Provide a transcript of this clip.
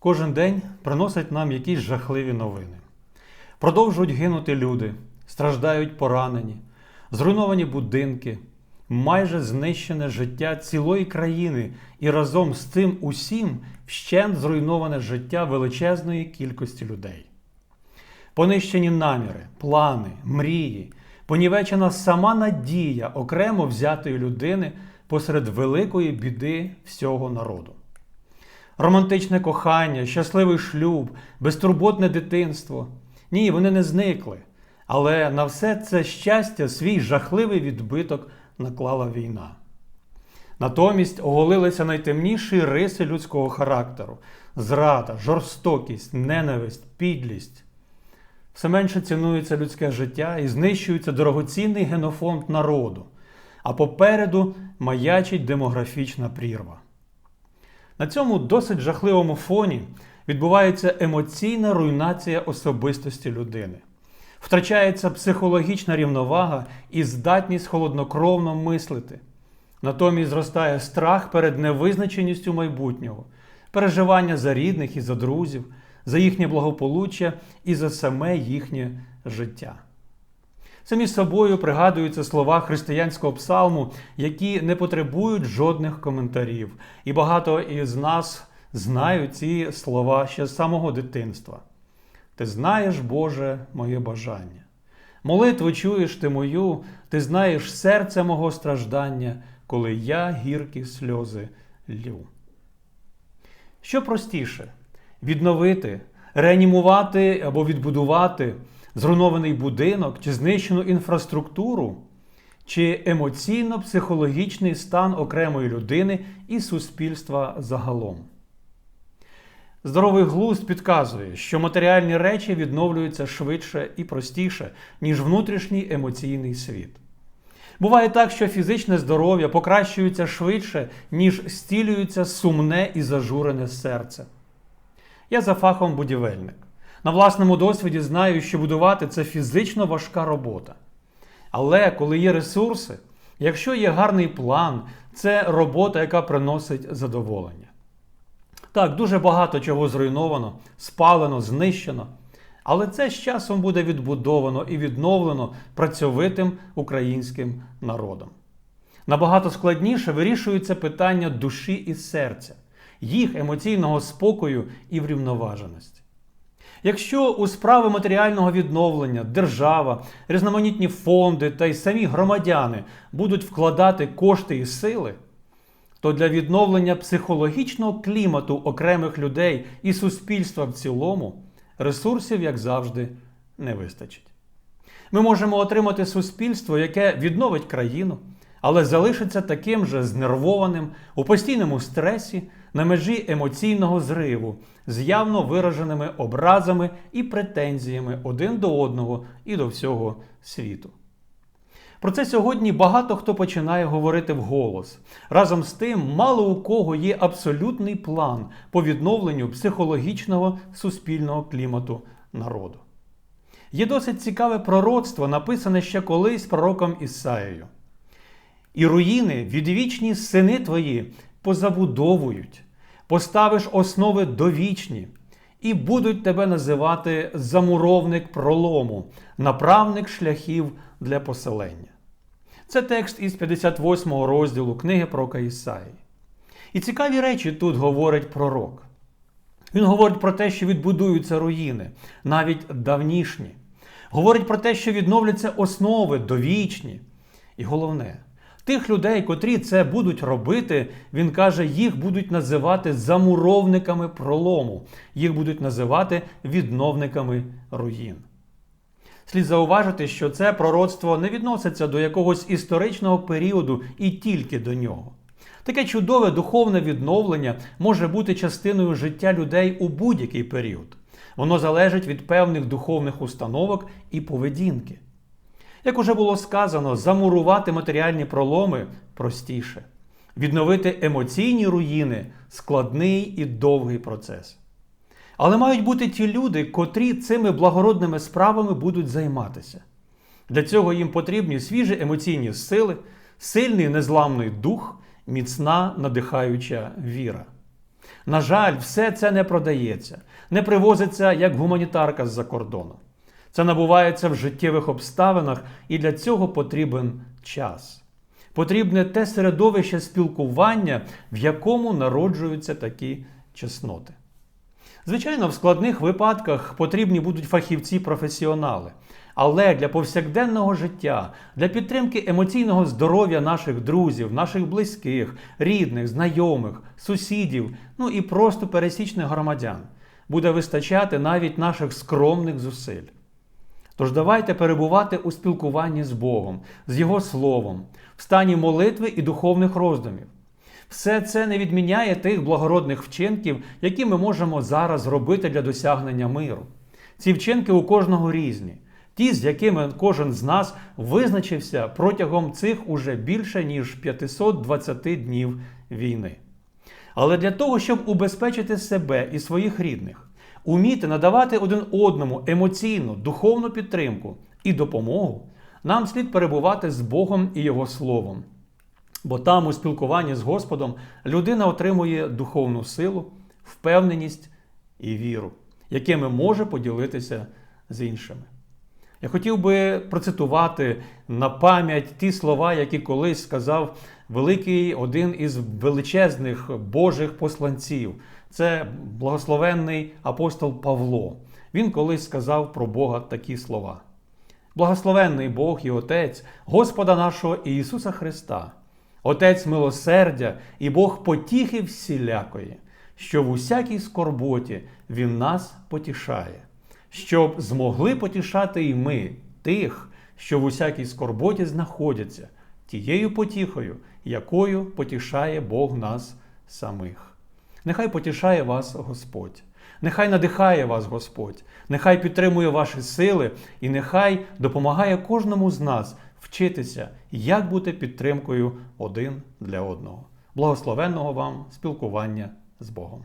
Кожен день приносять нам якісь жахливі новини. Продовжують гинути люди, страждають поранені, зруйновані будинки, майже знищене життя цілої країни і разом з цим усім вщент зруйноване життя величезної кількості людей. Понищені наміри, плани, мрії, понівечена сама надія окремо взятої людини посеред великої біди всього народу. Романтичне кохання, щасливий шлюб, безтурботне дитинство. Ні, вони не зникли. Але на все це щастя свій жахливий відбиток наклала війна. Натомість оголилися найтемніші риси людського характеру: зрада, жорстокість, ненависть, підлість. Все менше цінується людське життя і знищується дорогоцінний генофонд народу, а попереду маячить демографічна прірва. На цьому досить жахливому фоні відбувається емоційна руйнація особистості людини. Втрачається психологічна рівновага і здатність холоднокровно мислити. Натомість зростає страх перед невизначеністю майбутнього, переживання за рідних і за друзів, за їхнє благополуччя і за саме їхнє життя. Самі собою пригадуються слова християнського псалму, які не потребують жодних коментарів. І багато із нас знають ці слова ще з самого дитинства. Ти знаєш, Боже, моє бажання. Молитву чуєш ти мою, ти знаєш серце мого страждання, коли я гіркі сльози лю. Що простіше відновити, реанімувати або відбудувати зруйнований будинок чи знищену інфраструктуру, чи емоційно-психологічний стан окремої людини і суспільства загалом. Здоровий глузд підказує, що матеріальні речі відновлюються швидше і простіше, ніж внутрішній емоційний світ. Буває так, що фізичне здоров'я покращується швидше, ніж стілюється сумне і зажурене серце. Я за фахом будівельник. На власному досвіді знаю, що будувати це фізично важка робота. Але коли є ресурси, якщо є гарний план, це робота, яка приносить задоволення. Так, дуже багато чого зруйновано, спалено, знищено. Але це з часом буде відбудовано і відновлено працьовитим українським народом. Набагато складніше вирішується питання душі і серця, їх емоційного спокою і врівноваженості. Якщо у справи матеріального відновлення держава, різноманітні фонди та й самі громадяни будуть вкладати кошти і сили, то для відновлення психологічного клімату окремих людей і суспільства в цілому ресурсів, як завжди, не вистачить. Ми можемо отримати суспільство, яке відновить країну, але залишиться таким же знервованим у постійному стресі на межі емоційного зриву, з явно вираженими образами і претензіями один до одного і до всього світу. Про це сьогодні багато хто починає говорити вголос. Разом з тим, мало у кого є абсолютний план по відновленню психологічного суспільного клімату народу. Є досить цікаве пророцтво, написане ще колись пророком Ісаєю. І руїни, відвічні сини твої, позабудовують, поставиш основи довічні, і будуть тебе називати замуровник пролому, направник шляхів для поселення. Це текст із 58 розділу книги пророка Ісаї. І цікаві речі тут говорить пророк. Він говорить про те, що відбудуються руїни, навіть давнішні. Говорить про те, що відновляться основи довічні. І головне, тих людей, котрі це будуть робити, він каже, їх будуть називати замуровниками пролому, їх будуть називати відновниками руїн. Слід зауважити, що це пророцтво не відноситься до якогось історичного періоду і тільки до нього. Таке чудове духовне відновлення може бути частиною життя людей у будь-який період. Воно залежить від певних духовних установок і поведінки. Як уже було сказано, замурувати матеріальні проломи простіше, відновити емоційні руїни складний і довгий процес. Але мають бути ті люди, котрі цими благородними справами будуть займатися. Для цього їм потрібні свіжі емоційні сили, сильний незламний дух, міцна надихаюча віра. На жаль, все це не продається, не привозиться як гуманітарка з-за кордону. Це набувається в життєвих обставинах, і для цього потрібен час. Потрібне те середовище спілкування, в якому народжуються такі чесноти. Звичайно, в складних випадках потрібні будуть фахівці-професіонали. Але для повсякденного життя, для підтримки емоційного здоров'я наших друзів, наших близьких, рідних, знайомих, сусідів, ну і просто пересічних громадян буде вистачати навіть наших скромних зусиль. Тож давайте перебувати у спілкуванні з Богом, з Його Словом, в стані молитви і духовних роздумів. Все це не відміняє тих благородних вчинків, які ми можемо зараз робити для досягнення миру. Ці вчинки у кожного різні, ті, з якими кожен з нас визначився протягом цих уже більше ніж 520 днів війни. Але для того, щоб убезпечити себе і своїх рідних, уміти надавати один одному емоційну, духовну підтримку і допомогу, нам слід перебувати з Богом і Його Словом. Бо там, у спілкуванні з Господом, людина отримує духовну силу, впевненість і віру, якими може поділитися з іншими. Я хотів би процитувати на пам'ять ті слова, які колись сказав великий один із величезних Божих посланців. Це благословенний апостол Павло. Він колись сказав про Бога такі слова: Благословенний Бог і Отець Господа нашого Ісуса Христа, Отець милосердя і Бог потіхи всілякої, що в усякій скорботі Він нас потішає щоб змогли потішати і ми тих, що в усякій скорботі знаходяться, тією потіхою, якою потішає Бог нас самих. Нехай потішає вас Господь, нехай надихає вас Господь, нехай підтримує ваші сили і нехай допомагає кожному з нас вчитися, як бути підтримкою один для одного. Благословенного вам спілкування з Богом.